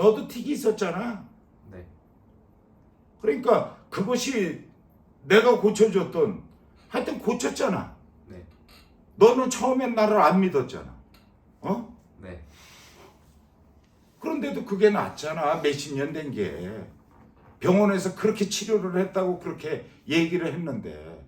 너도 틱이 있었잖아. 네. 그러니까 그것이 내가 고쳐줬던 하여튼 고쳤잖아. 네. 너는 처음엔 나를 안 믿었잖아. 어? 네. 그런데도 그게 낫잖아. 몇십 년 된 게. 병원에서 그렇게 치료를 했다고 그렇게 얘기를 했는데.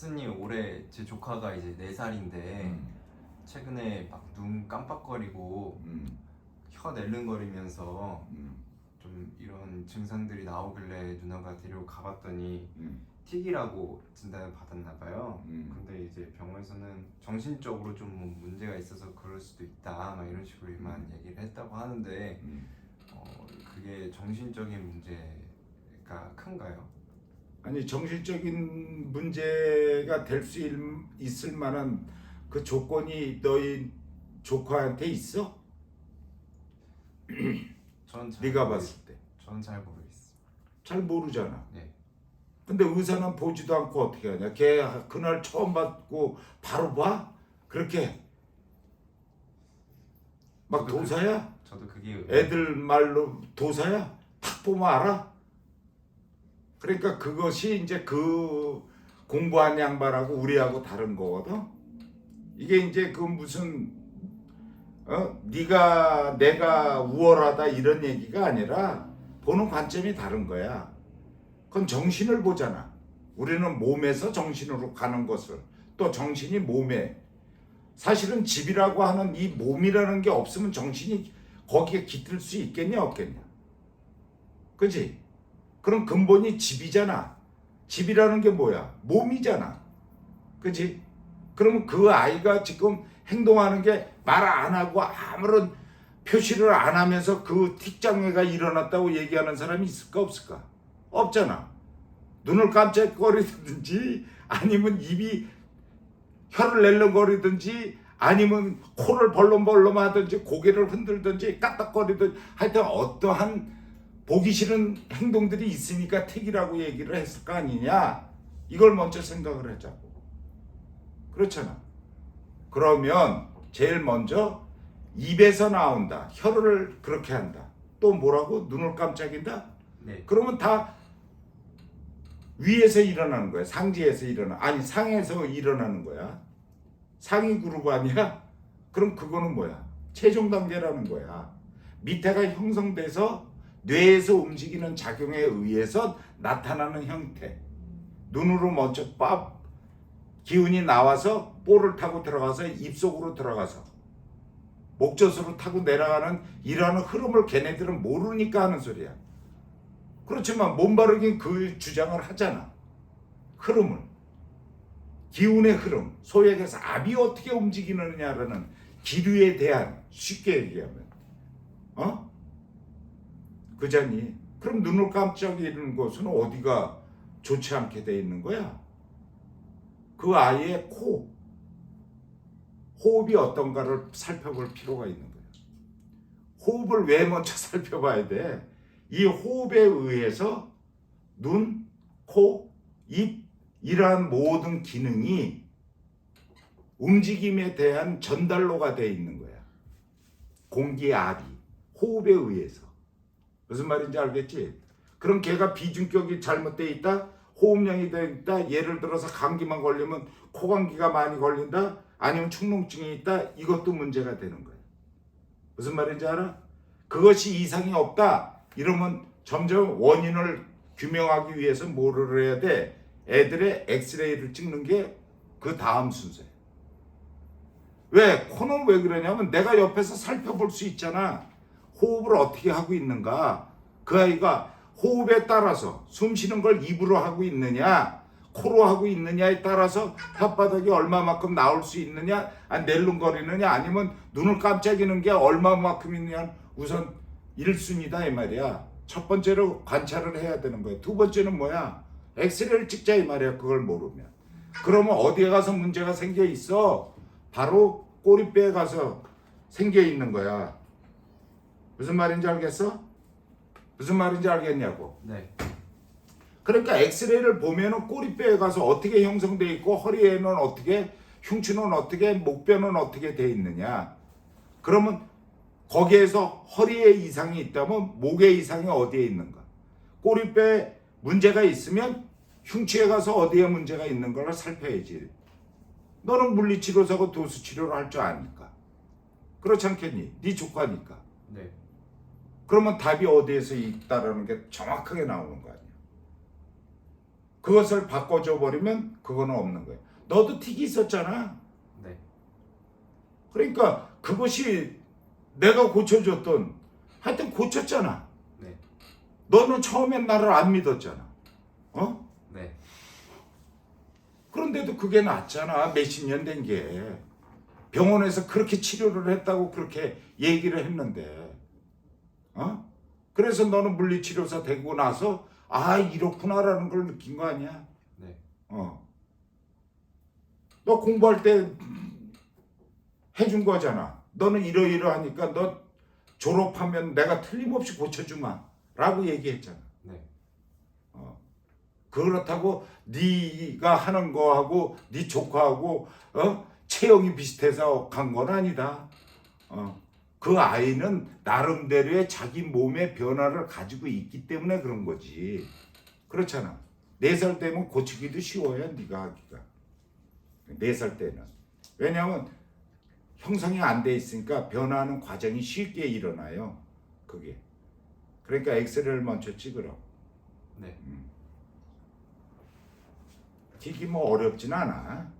스님 올해 제 조카가 이제 4살인데 음, 최근에 막 눈 깜빡거리고 음, 혀 낼름거리면서 음, 좀 이런 증상들이 나오길래 누나가 데리고 가봤더니 음, 틱이라고 진단을 받았나 봐요. 음. 근데 이제 병원에서는 정신적으로 좀뭐 문제가 있어서 그럴 수도 있다 막 이런 식으로만 얘기를 했다고 하는데 음. 어, 그게 정신적인 문제가 큰가요? 아니 정신적인 문제가 될 수 있을 만한 그 조건이 너희 조카한테 있어? 전잘 네가 모르- 봤을 때. 저는 잘 모르겠어요. 잘 모르잖아. 네. 근데 의사는 보지도 않고 어떻게 하냐? 걔 그날 처음 받고 바로 봐? 그렇게 막 그- 도사야? 저도 그게 애들 말로 도사야? 탁 보면 알아? 그러니까 그것이 이제 그 공부한 양반하고 우리하고 다른 거거든. 이게 이제 그 무슨 어 네가 내가 우월하다 이런 얘기가 아니라 보는 관점이 다른 거야. 그건 정신을 보잖아. 우리는 몸에서 정신으로 가는 것을 또 정신이 몸에 사실은 집이라고 하는 이 몸이라는 게 없으면 정신이 거기에 깃들 수 있겠냐 없겠냐. 그지? 그럼 근본이 집이잖아. 집이라는 게 뭐야? 몸이잖아. 그지? 그러면 그 아이가 지금 행동하는 게 말 안 하고 아무런 표시를 안 하면서 그 틱장애가 일어났다고 얘기하는 사람이 있을까 없을까? 없잖아. 눈을 깜짝거리든지 아니면 입이 혀를 낼름거리든지 아니면 코를 벌렁벌렁 하든지 고개를 흔들든지 까딱거리든지 하여튼 어떠한 보기 싫은 행동들이 있으니까 택이라고 얘기를 했을 거 아니냐 이걸 먼저 생각을 하자고 그렇잖아 그러면 제일 먼저 입에서 나온다 혀를 그렇게 한다 또 뭐라고 눈을 깜짝인다 네. 그러면 다 위에서 일어나는 거야. 상지에서 일어나. 아니 상에서 일어나는 거야. 상위 그룹 아니야? 그럼 그거는 뭐야? 최종 단계라는 거야. 밑에가 형성돼서 뇌에서 움직이는 작용에 의해서 나타나는 형태. 눈으로 먼저 밥 기운이 나와서 볼을 타고 들어가서 입속으로 들어가서 목젖으로 타고 내려가는 이러한 흐름을 걔네들은 모르니까 하는 소리야. 그렇지만 몸바르긴 그 주장을 하잖아. 흐름을. 기운의 흐름. 소위 얘기해서 압이 어떻게 움직이느냐라는 기류에 대한 쉽게 얘기하면. 어? 그자니? 그럼 눈을 깜짝이는 것은 어디가 좋지 않게 돼 있는 거야? 그 아이의 코. 호흡이 어떤가를 살펴볼 필요가 있는 거야. 호흡을 왜 먼저 살펴봐야 돼? 이 호흡에 의해서 눈, 코, 입 이러한 모든 기능이 움직임에 대한 전달로가 되어 있는 거야. 공기의 압이 호흡에 의해서 무슨 말인지 알겠지? 그럼 걔가 비중격이 잘못되어 있다, 호흡량이 되어 있다. 예를 들어서 감기만 걸리면 코감기가 많이 걸린다, 아니면 축농증이 있다. 이것도 문제가 되는 거야. 무슨 말인지 알아? 그것이 이상이 없다. 이러면 점점 원인을 규명하기 위해서 뭐를 해야 돼? 애들의 엑스레이를 찍는 게 그 다음 순서야. 왜? 코는 왜 그러냐면 내가 옆에서 살펴볼 수 있잖아. 호흡을 어떻게 하고 있는가. 그 아이가 호흡에 따라서 숨 쉬는 걸 입으로 하고 있느냐, 코로 하고 있느냐에 따라서 혓바닥이 얼마만큼 나올 수 있느냐, 아, 낼름거리느냐, 아니면 눈을 깜짝이는 게 얼마만큼 있느냐 우선 1순위다 이 말이야. 첫 번째로 관찰을 해야 되는 거야. 두 번째는 뭐야? 엑스레이를 찍자 이 말이야. 그걸 모르면. 그러면 어디에 가서 문제가 생겨 있어? 바로 꼬리뼈에 가서 생겨 있는 거야. 무슨 말인지 알겠어? 무슨 말인지 알겠냐고. 네. 그러니까 엑스레이를 보면은 꼬리뼈에 가서 어떻게 형성돼 있고 허리에는 어떻게 흉추는 어떻게 목뼈는 어떻게 돼 있느냐. 그러면 거기에서 허리에 이상이 있다면 목에 이상이 어디에 있는가? 꼬리뼈에 문제가 있으면 흉추에 가서 어디에 문제가 있는 걸 살펴야지. 너는 물리치료사고 도수치료를 할 줄 아니까. 그렇지 않겠니? 네 조카니까. 네. 그러면 답이 어디에서 있다라는 게 정확하게 나오는 거 아니야. 그것을 바꿔줘 버리면 그거는 없는 거야. 너도 틱이 있었잖아. 네. 그러니까 그것이 내가 고쳐줬던 하여튼 고쳤잖아. 네. 너는 처음엔 나를 안 믿었잖아. 어? 네. 그런데도 그게 낫잖아. 몇십 년 된 게. 병원에서 그렇게 치료를 했다고 그렇게 얘기를 했는데. 어? 그래서 너는 물리치료사 되고 나서 아, 이렇구나라는 걸 느낀 거 아니야? 네. 어. 너 공부할 때 해준 거잖아. 너는 이러이러하니까 너 졸업하면 내가 틀림없이 고쳐주마. 라고 얘기했잖아. 네. 그렇다고 네가 하는 거하고 네 조카하고 어? 체형이 비슷해서 간 건 아니다. 어. 그 아이는 나름대로의 자기 몸의 변화를 가지고 있기 때문에 그런 거지. 그렇잖아. 네살 때면 고치기도 쉬워요. 네가 하기가. 네 살 때는. 왜냐하면 형성이 안 돼 있으니까 변화하는 과정이 쉽게 일어나요. 그게. 그러니까 엑스레이를 먼저 찍으라. 네. 틱이 뭐 어렵진 않아.